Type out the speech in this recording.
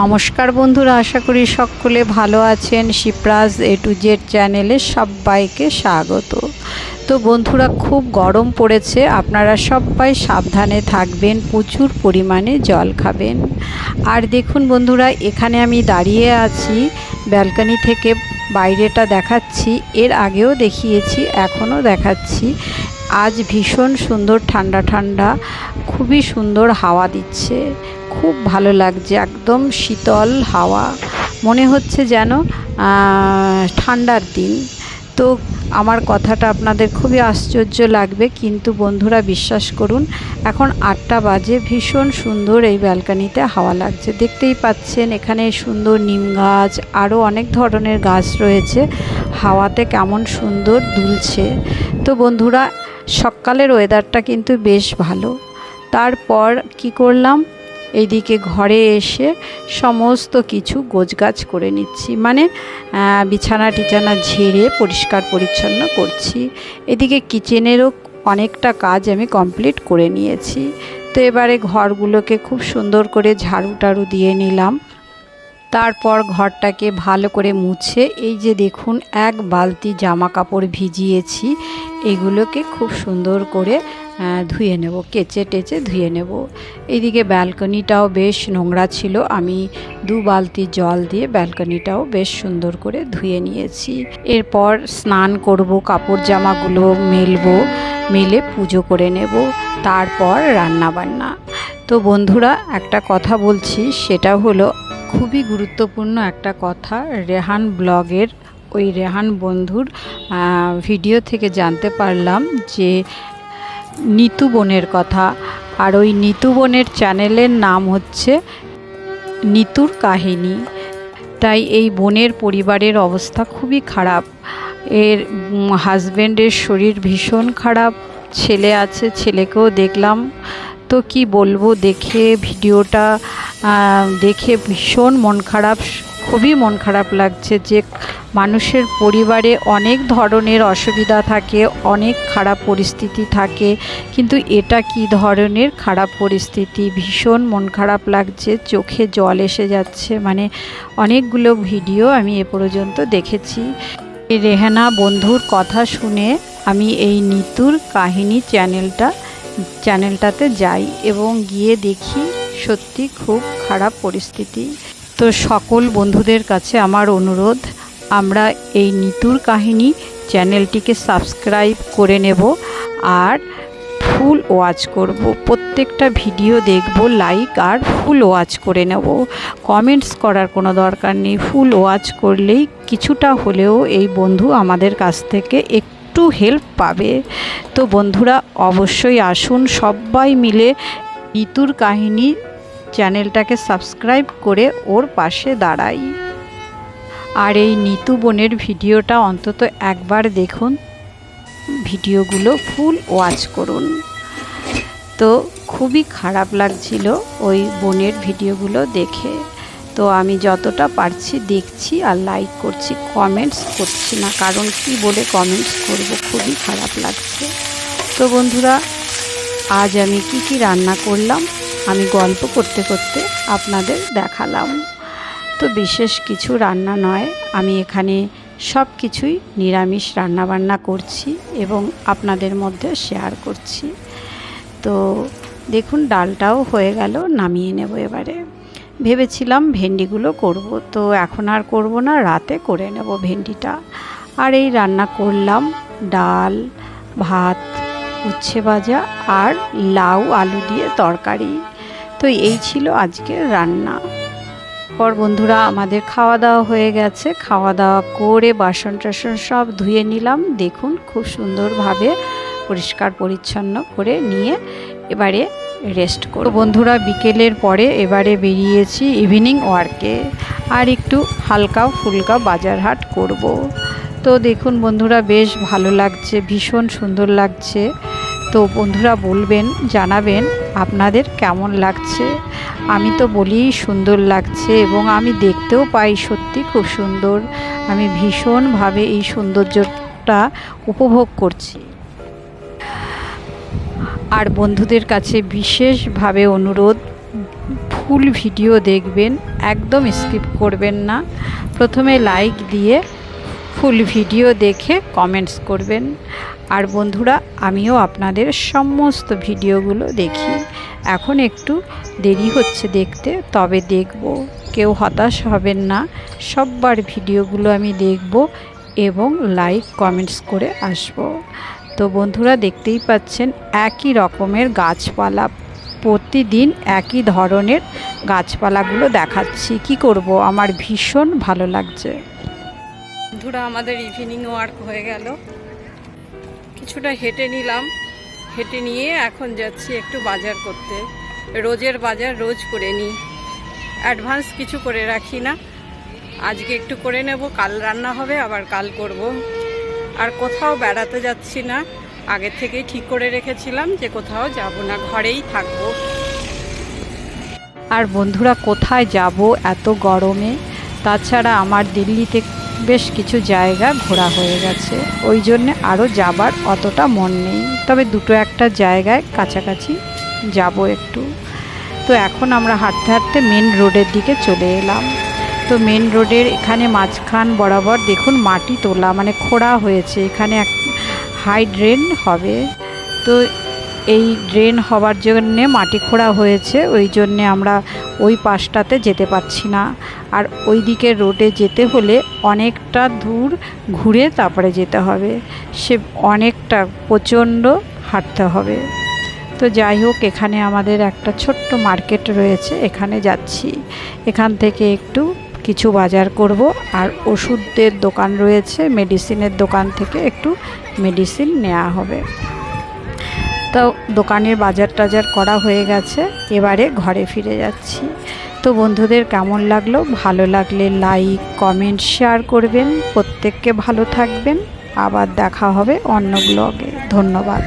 নমস্কার বন্ধুরা, আশা করি সকলে ভালো আছেন। শিপ্রাজ এ টু জেড চ্যানেলে সবাইকে স্বাগত। তো বন্ধুরা, খুব গরম পড়েছে, আপনারা সবাই সাবধানে থাকবেন, প্রচুর পরিমাণে জল খাবেন। আর দেখুন বন্ধুরা, এখানে আমি দাঁড়িয়ে আছি, ব্যালকনি থেকে বাইরেটা দেখাচ্ছি, এর আগেও দেখিয়েছি, এখনও দেখাচ্ছি। আজ ভীষণ সুন্দর, ঠান্ডা ঠান্ডা, খুবই সুন্দর হাওয়া দিচ্ছে। খুব ভালো লাগছে, একদম শীতল হাওয়া। মনে হচ্ছে যেন ঠান্ডার দিন। তো আমার কথাটা আপনাদের খুবই আশ্চর্য লাগবে, কিন্তু বন্ধুরা বিশ্বাস করুন, এখন আটটা বাজে, ভীষণ সুন্দর এই ব্যালকানিতে হাওয়া লাগছে। দেখতেই পাচ্ছেন, এখানে সুন্দর নিম গাছ, আরও অনেক ধরনের গাছ রয়েছে। হাওয়াতে কেমন সুন্দর দুলছে। তো বন্ধুরা, সকালের ওয়েদারটা কিন্তু বেশ ভালো। তারপর কি করলাম? এইদিকে ঘরে এসে সমস্ত কিছু গোছগাছ করে নিচ্ছি। মানে বিছানা টিছানা ঝেড়ে পরিষ্কার পরিচ্ছন্ন করছি। এদিকে কিচেনেরও অনেকটা কাজ আমি কমপ্লিট করে নিয়েছি। তো এবারে ঘরগুলোকে খুব সুন্দর করে ঝাড়ু টাড়ু দিয়ে নিলাম। তারপর ঘরটাকে ভালো করে মুছে এই যে দেখুন, এক বালতি জামা কাপড় ভিজিয়েছি। এগুলোকে খুব সুন্দর করে ধুয়ে নেব, কেচে টেচে ধুয়ে নেব। এইদিকে ব্যালকনিটাও বেশ নোংরা ছিল। আমি দু বালতি জল দিয়ে ব্যালকনিটাও বেশ সুন্দর করে ধুয়ে নিয়েছি। এরপর স্নান করব, কাপড় জামাগুলো মেলবো, মেলে পুজো করে নেব, তারপর রান্না বান্না তো বন্ধুরা, একটা কথা বলছি, সেটা হলো, খুবই গুরুত্বপূর্ণ একটা কথা, রেহান ব্লগের ওই রেহান বন্ধুর ভিডিও থেকে জানতে পারলাম যে নিতু বোনের কথা। আর ওই নিতু বোনের চ্যানেলের নাম হচ্ছে নিতুর কাহিনী। তাই এই বোনের পরিবারের অবস্থা খুবই খারাপ। এর হাজব্যান্ডের শরীর ভীষণ খারাপ। ছেলে আছে, ছেলেকেও দেখলাম। তো কি বলব, দেখে ভিডিওটা দেখে ভীষণ মন খারাপ। খুবই মন খারাপ লাগছে যে মানুষের পরিবারে অনেক ধরনের অসুবিধা থাকে, অনেক খারাপ পরিস্থিতি থাকে। কিন্তু এটা কি ধরনের খারাপ পরিস্থিতি? ভীষণ মন খারাপ লাগছে, চোখে জল এসে যাচ্ছে। মানে অনেকগুলো ভিডিও আমি এ পর্যন্ত দেখেছি। রেহানা বন্ধুর কথা শুনে আমি এই নিতুর কাহিনী চ্যানেলটা, চ্যানেলটাতে যাই এবং গিয়ে দেখি সত্যি খুব খারাপ পরিস্থিতি। তো সকল বন্ধুদের কাছে আমার অনুরোধ আমরা এই নিতুর কাহিনী চ্যানেলটিকে সাবস্ক্রাইব করে নেব আর ফুল ওয়াচ করব। প্রত্যেকটা ভিডিও দেখব, লাইক আর ফুল ওয়াচ করে নেব। কমেন্টস করার কোনো দরকার নেই। ফুল ওয়াচ করলেই কিছুটা হলেও এই বন্ধু আমাদের কাছ থেকে একটু হেল্প পাবে। তো বন্ধুরা, অবশ্যই আসুন সবাই মিলে নিতুর কাহিনী চ্যানেলটাকে সাবস্ক্রাইব করে ওর পাশে দাঁড়াই। আর এই নিতু বোনের ভিডিওটা অন্তত একবার দেখুন। ভিডিওগুলো ফুল ওয়াচ করুন। তো খুবই খারাপ লাগছিল ওই বোনের ভিডিওগুলো দেখে। তো আমি যতটা পারছি দেখছি আর লাইক করছি কমেন্টস করছি না, কারণ কি বলে কমেন্টস করব? খুবই খারাপ লাগছে। তো বন্ধুরা, আজ আমি কি কি রান্না করলাম, আমি গল্প করতে করতে আপনাদের দেখালাম। তো বিশেষ কিছু রান্না নয়। আমি এখানে সব কিছুই নিরামিষ রান্নাবান্না করছি এবং আপনাদের মধ্যে শেয়ার করছি। তো দেখুন, ডালটাও হয়ে গেল, নামিয়ে নেব এবারে। ভেবেছিলাম ভেন্ডিগুলো করব, তো এখন আর করব না, রাতে করে নেব ভেন্ডিটা। আর এই রান্না করলাম ডাল, ভাত, উচ্ছে ভাজা আর লাউ আলু দিয়ে তরকারি। তো এই ছিল আজকের রান্না। পর বন্ধুরা আমাদের খাওয়া দাওয়া হয়ে গেছে। খাওয়া দাওয়া করে বাসন টাসন সব ধুয়ে নিলাম। দেখুন খুব সুন্দরভাবে পরিষ্কার পরিচ্ছন্ন করে নিয়ে এবারে রেস্ট করব। বন্ধুরা বিকেলের পরে এবারে বেরিয়েছি ইভিনিং ওয়ার্কে আর একটু হালকা ফুলকা বাজার হাট করব। তো দেখুন বন্ধুরা বেশ ভালো লাগছে, ভীষণ সুন্দর লাগছে। তো বন্ধুরা বলবেন, জানাবেন আপনাদের কেমন লাগছে। আমি তো বলি সুন্দর লাগছে এবং আমি দেখতেও পাই সত্যি খুব সুন্দর। আমি ভীষণভাবে এই সৌন্দর্যটা উপভোগ করছি। আর বন্ধুদের কাছে বিশেষভাবে অনুরোধ, ফুল ভিডিও দেখবেন, একদম স্কিপ করবেন না। প্রথমে লাইক দিয়ে ফুল ভিডিও দেখে কমেন্টস করবেন। আর বন্ধুরা, আমিও আপনাদের সমস্ত ভিডিওগুলো দেখি। এখন একটু দেরি হচ্ছে দেখতে, তবে দেখব। কেউ হতাশ হবেন না, সববার ভিডিওগুলো আমি দেখব এবং লাইক কমেন্টস করে আসব। তো বন্ধুরা, দেখতেই পাচ্ছেন, একই রকমের গাছপালা, প্রতিদিন একই ধরনের গাছপালাগুলো দেখাচ্ছি। কি করব? আমার ভীষণ ভালো লাগছে। বন্ধুরা, আমাদের ইভিনিং ওয়ার্ক হয়ে গেল। কিছুটা হেঁটে নিলাম। হেঁটে নিয়ে এখন যাচ্ছি একটু বাজার করতে। রোজের বাজার রোজ করে নিই। অ্যাডভান্স কিছু করে রাখি না। আজকে একটু করে নেব, কাল রান্না হবে, আবার কাল করব। আর কোথাও বেড়াতে যাচ্ছি না। আগের থেকেই ঠিক করে রেখেছিলাম যে কোথাও যাব না, ঘরেই থাকব। আর বন্ধুরা, কোথায় যাব এত গরমে? তাছাড়া আমার দিল্লিতে বেশ কিছু জায়গা ঘোরা হয়ে গেছে। ওই জন্যে আরও যাবার অতটা মন নেই। তবে দুটো একটা জায়গায় কাছাকাছি যাব একটু। তো এখন আমরা হাঁটতে হাঁটতে মেন রোডের দিকে চলে এলাম। তো মেন রোডের এখানে মাঝখান বরাবর দেখুন মাটি তোলা মানে খোঁড়া হয়েছে। এখানে এক হাইড্রেন হবে। তো এই ড্রেন হওয়ার জন্যে মাটি খোঁড়া হয়েছে, ওই জন্যে আমরা ওই পাশটাতে যেতে পারছি না। আর ওই দিকের রোডে যেতে হলে অনেকটা দূর ঘুরে তারপরে যেতে হবে। সে অনেকটা প্রচণ্ড হাঁটতে হবে। তো যাই হোক, এখানে আমাদের একটা ছোট্ট মার্কেট রয়েছে, এখানে যাচ্ছি। এখান থেকে একটু কিছু বাজার করব। আর ওষুধের দোকান রয়েছে মেডিসিনের দোকান থেকে একটু মেডিসিন নেওয়া হবে। তো দোকানের বাজার টাজার করা হয়ে গেছে। এবারে ঘরে ফিরে যাচ্ছি। তো বন্ধুদের কেমন লাগল? ভালো লাগলে লাইক কমেন্ট শেয়ার করবেন। প্রত্যেককে ভালো থাকবেন। আবার দেখা হবে অন্য ব্লগে ধন্যবাদ।